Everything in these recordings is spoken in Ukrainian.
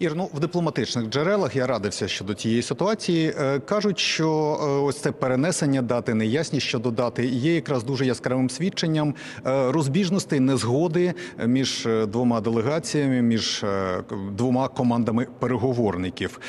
Ір, ну в дипломатичних джерелах я радився щодо тієї ситуації. Е, Кажуть, що е, ось це перенесення дати, неясність щодо дати є якраз дуже яскравим свідченням е, розбіжностей, незгоди між двома делегаціями, між двома командами переговорників.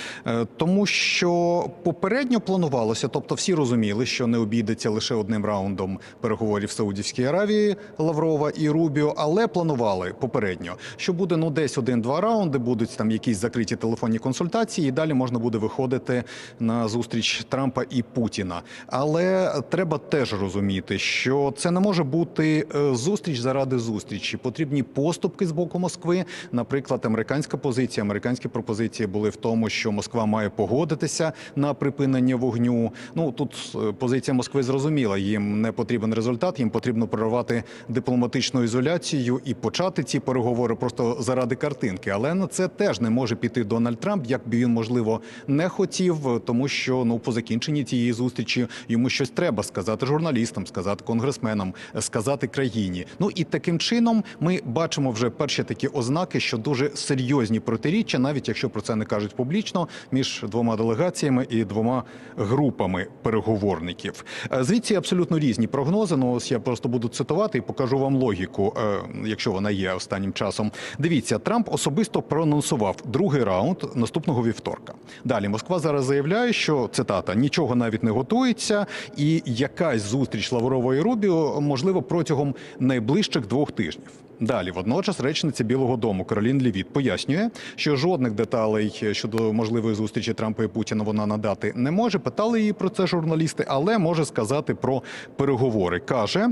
Тому що попередньо планувалося, тобто всі розуміли, що не обійдеться лише одним раундом переговорів в Саудівській Аравії Лаврова і Рубіо, але планували попередньо, що буде ну десь один-два раунди, будуть там якісь закриті телефонні консультації, і далі можна буде виходити на зустріч Трампа і Путіна. Але треба теж розуміти, що це не може бути е, зустріч заради зустрічі. Потрібні поступки з боку Москви. Наприклад, американська позиція, американські пропозиції були в тому, що Москва має погодитися на припинення вогню. Ну тут е, позиція Москви зрозуміла. Їм не потрібен результат, їм потрібно прорвати дипломатичну ізоляцію і почати ці переговори просто заради картинки. Але на це теж не може піти Дональд Трамп, як би він можливо не хотів, тому що ну по закінченні цієї зустрічі йому щось треба сказати журналістам, сказати конгресменам, сказати країні. Ну і таким чином ми бачимо вже перші такі ознаки, що дуже серйозні протиріччя, навіть якщо про це не кажуть публічно, між двома делегаціями і двома групами переговорників. Е, Звідси абсолютно різні прогнози. Ну ось я просто буду цитувати і покажу вам логіку, е, якщо вона є останнім часом. Дивіться, Трамп особисто проанонсував другий раунд наступного вівторка. Далі Москва зараз заявляє, що цитата нічого навіть не готується, і якась зустріч Лаврової Рубіо можливо протягом найближчих двох тижнів. Далі, водночас, речниця Білого Дому Каролін Лівіт пояснює, що жодних деталей щодо можливої зустрічі Трампа і Путіна вона надати не може. Питали її про це журналісти, але може сказати про переговори. каже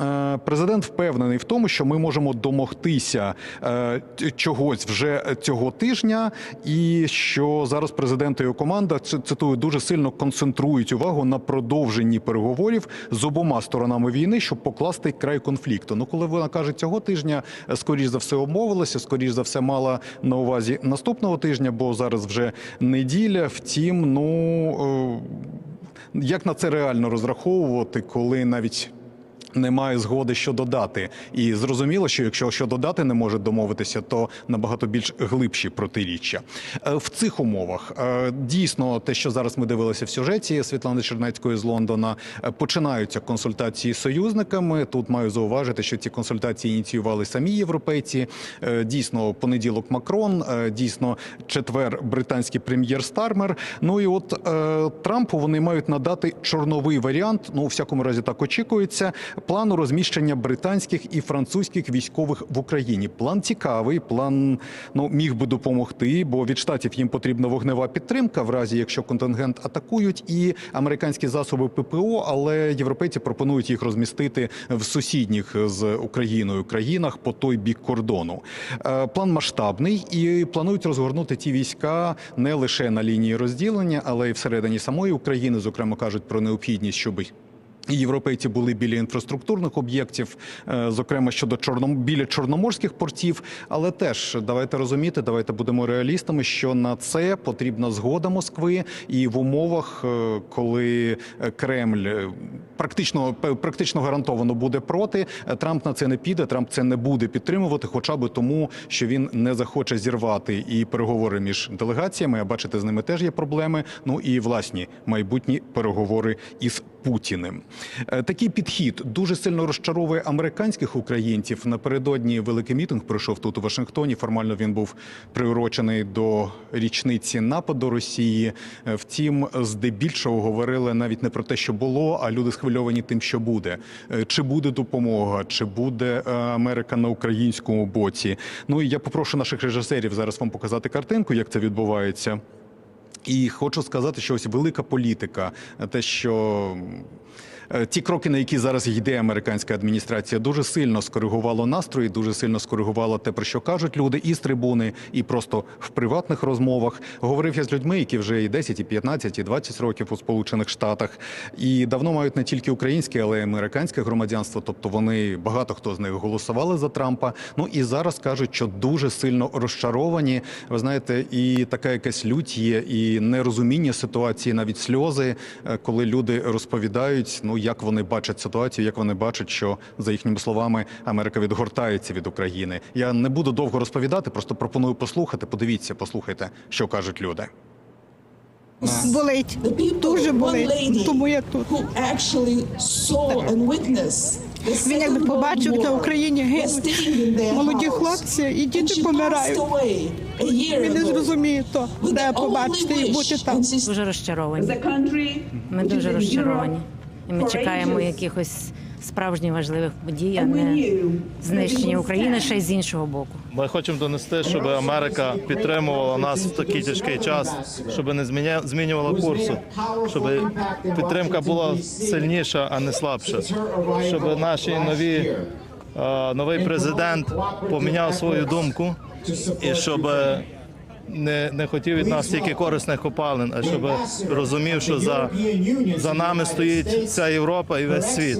е, президент впевнений в тому, що ми можемо домогтися е, чогось вже цього тижня, і що зараз президент і його команда цитую дуже сильно концентрують увагу на продовженні переговорів з обома сторонами війни, щоб покласти край конфлікту. Ну, коли вона каже цього тижня, е, скоріш за все обмовилася, скоріш за все мала на увазі наступного тижня, бо зараз вже неділя. Втім, ну е, як на це реально розраховувати, коли навіть немає згоди, що додати, і зрозуміло, що якщо що додати не може домовитися, то набагато більш глибші протиріччя Е, в цих умовах. е, Дійсно, те, що зараз ми дивилися в сюжеті Світлани Чернецької з Лондона, е, починаються консультації з союзниками. Тут маю зауважити, що ці консультації ініціювали самі європейці. Дійсно, понеділок Макрон, дійсно, четвер британський прем'єр Стармер. Ну і от Трампу вони мають надати чорновий варіант. Ну, у всякому разі, так очікується. Плану розміщення британських і французьких військових в Україні. План цікавий, план ну міг би допомогти, бо від штатів їм потрібна вогнева підтримка, в разі якщо контингент атакують, і американські засоби ППО, але європейці пропонують їх розмістити в сусідніх з Україною країнах по той бік кордону. Е, План масштабний і планують розгорнути ті війська не лише на лінії розділення, але й всередині самої України. Зокрема, кажуть про необхідність, щоб Європейці були біля інфраструктурних об'єктів, е, зокрема щодо чорном біля чорноморських портів. Але теж давайте розуміти, давайте будемо реалістами, що на це потрібна згода Москви, і в умовах, е, коли е, Кремль практично практично гарантовано буде проти, Трамп на це не піде. Трамп це не буде підтримувати, хоча би тому, що він не захоче зірвати і переговори між делегаціями. А бачите, з ними теж є проблеми. Ну і власні майбутні переговори із Путіним. Е, Такий підхід дуже сильно розчаровує американських українців. Напередодні великий мітинг пройшов тут у Вашингтоні. Формально він був приурочений до річниці нападу Росії. Е, Втім, здебільшого говорили навіть не про те, що було, а люди схвильовані тим, що буде. Е, Чи буде допомога, чи буде Америка на українському боці. Ну і я попрошу наших режисерів зараз вам показати картинку, як це відбувається. І хочу сказати, що ось велика політика, те, що ті кроки, на які зараз йде американська адміністрація, дуже сильно скоригувало настрої, дуже сильно скоригувало те, про що кажуть люди і з трибуни, і просто в приватних розмовах. Говорив я з людьми, які вже і 10, і 15, і 20 років у Сполучених Штатах, і давно мають не тільки українське, але й американське громадянство. Тобто вони багато хто з них голосували за Трампа. Ну і зараз кажуть, що дуже сильно розчаровані. Ви знаєте, і така якась лють є, і нерозуміння ситуації, навіть сльози, е, коли люди розповідають, ну тому, як вони бачать ситуацію, як вони бачать, що за їхніми словами Америка відгортається від України. Я не буду довго розповідати, просто пропоную послухати. Подивіться, послухайте, що кажуть люди. Болить. Дуже болить. Тому я тут. Він якби побачив, як на Україні гинуть молоді хлопці і діти помирають. Він не зрозуміє то, де побачити і бути там. Дуже розчаровані. Ми дуже розчаровані. І ми чекаємо якихось справжніх важливих подій, а не знищення України ще й з іншого боку. Ми хочемо донести, щоб Америка підтримувала нас в такий тяжкий час, щоб не змінювала курсу, щоб підтримка була сильніша, а не слабша. Щоб наші нові е, новий президент поміняв свою думку і щоб не, не хотів від нас тільки корисних копалин, а щоб розумів, що за, за нами стоїть вся Європа і весь світ.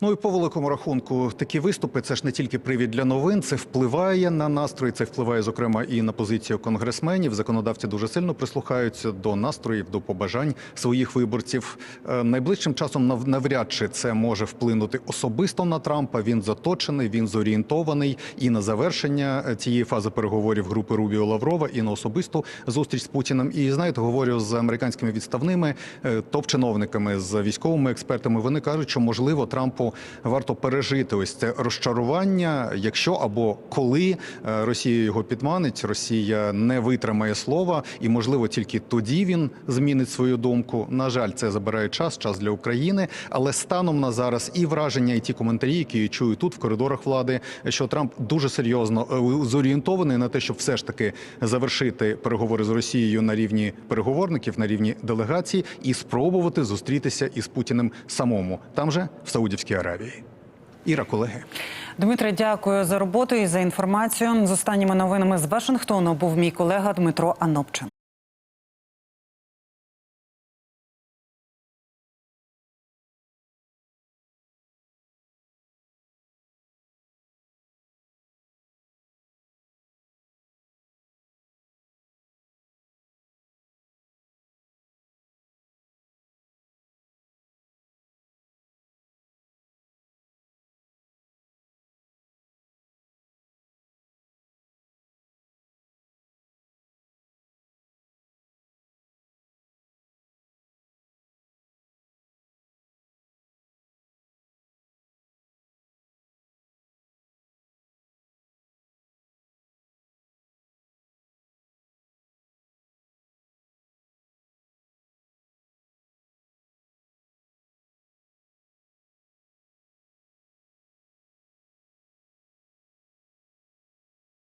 Ну і по великому рахунку, такі виступи це ж не тільки привід для новин, це впливає на настрої, це впливає зокрема і на позицію конгресменів. Законодавці дуже сильно прислухаються до настроїв, до побажань своїх виборців. Е, Найближчим часом нав- навряд чи це може вплинути особисто на Трампа. Він заточений, він зорієнтований і на завершення е, цієї фази переговорів групи Рубіо Лаврова, і на особисту зустріч з Путіним. І знаєте, говорю з американськими відставними е, топ-чиновниками, з військовими експертами. Вони кажуть, що можливо Трампу варто пережити ось це розчарування, якщо або коли е, Росія його підманить, Росія не витримає слова, і можливо тільки тоді він змінить свою думку. На жаль, це забирає час, час для України. Але станом на зараз і враження, і ті коментарі, які я чую тут в коридорах влади, що Трамп дуже серйозно е, зорієнтований на те, щоб все ж таки завершити переговори з Росією на рівні переговорників, на рівні делегацій, і спробувати зустрітися із Путіним самому там же в Саудівській Аравії. Іра, колеги. Дмитре, дякую за роботу і за інформацію. З останніми новинами з Вашингтону був мій колега Дмитро Анопчин.